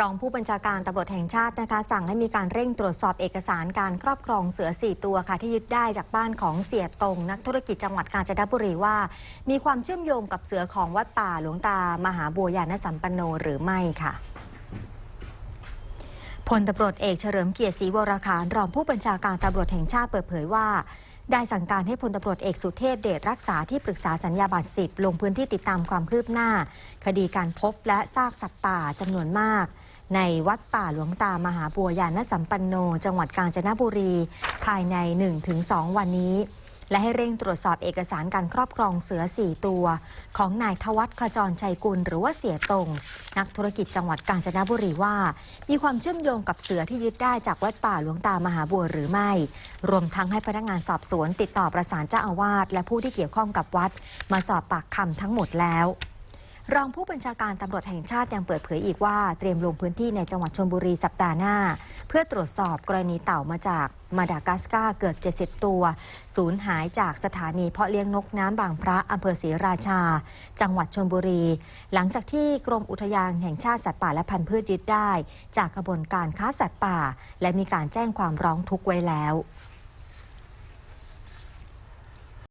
รองผู้บัญชาการตำรวจแห่งชาตินะคะ สั่งให้มีการเร่งตรวจสอบเอกสารการครอบครองเสือ 4 ตัวค่ะที่ยึดได้จากบ้านของเสียตรงนักธุรกิจจังหวัดกาญจนบุรีว่า มีความเชื่อมโยงกับเสือของวัดป่าหลวงตามหาบัวยานสัมปันโนหรือไม่ค่ะพลตำรวจเอกเฉลิมเกียรติศรีวรคารรองผู้บัญชาการตำรวจแห่งชาติเปิดเผยว่า ได้สั่งการให้พลตำรวจเอกสุเทพเดชรักษาที่ปรึกษาสัญญาบัตร10ลงพื้นที่ติดตามความคืบหน้า คดีการพบและซากสัตว์ป่าจำนวนมาก ในวัดป่าหลวงตามหาบัวยานสัมปันโน จังหวัดกาญจนบุรี ภายใน 1-2 วันนี้ และให้เร่งตรวจสอบเอกสารการครอบครองเสือ 4 ตัว ของนายทวัฒขจรชัยกุลหรือว่าเสียตรงนักธุรกิจจังหวัดกาญจนบุรีว่า มีความเชื่อมโยงกับเสือที่ยึดได้จากวัดป่าหลวงตามหาบัวหรือไม่ รวมทั้งให้พนักงานสอบสวนติดต่อประสานเจ้าอาวาสและผู้ที่เกี่ยวข้องกับวัด มาสอบปากคำทั้งหมดแล้ว รองผู้บัญชาการตำรวจแห่งชาติยังเปิดเผยอีกว่าเตรียมลงพื้นที่ในจังหวัดชลบุรีสัปดาห์หน้า เพื่อตรวจสอบกรณีเต่ามาจากมาดากัสการ์เกือบ 70 ตัว สูญหายจากสถานีเพาะเลี้ยงนกน้ำบางพระอำเภอศรีราชา จังหวัดชลบุรี หลังจากที่กรมอุทยานแห่งชาติสัตว์ป่าและพันธุ์พืชยึดได้ จากกระบวนการค้าสัตว์ป่า และมีการแจ้งความร้องทุกข์ไว้แล้ว